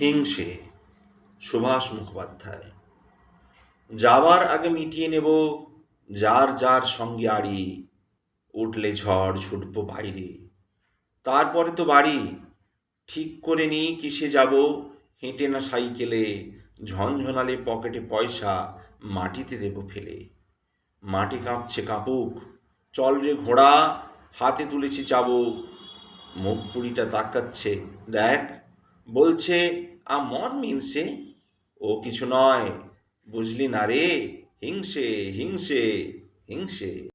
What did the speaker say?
হিংসে সুভাষ মুখোপাধ্যায়। যাবার আগে মিটিয়ে নেব, যার যার সঙ্গে আড়ি, উঠলে ঝড় ছুটবো বাইরে। তারপরে তো বাড়ি, ঠিক করে নিই কিসে যাব, হেঁটে না সাইকেলে, ঝনঝনালে পকেটে পয়সা, মাটিতে দেব ফেলে। মাটি কাঁপছে কাঁপুক, চল রে ঘোড়া, হাতে তুলেছি চাবুক, মুখ পুরিটা তাকাচ্ছে, দেখ বলছে আমর মিনসে? ও কিছু নয়। বুঝলি না রে? হিংসে হিংসে হিংসে।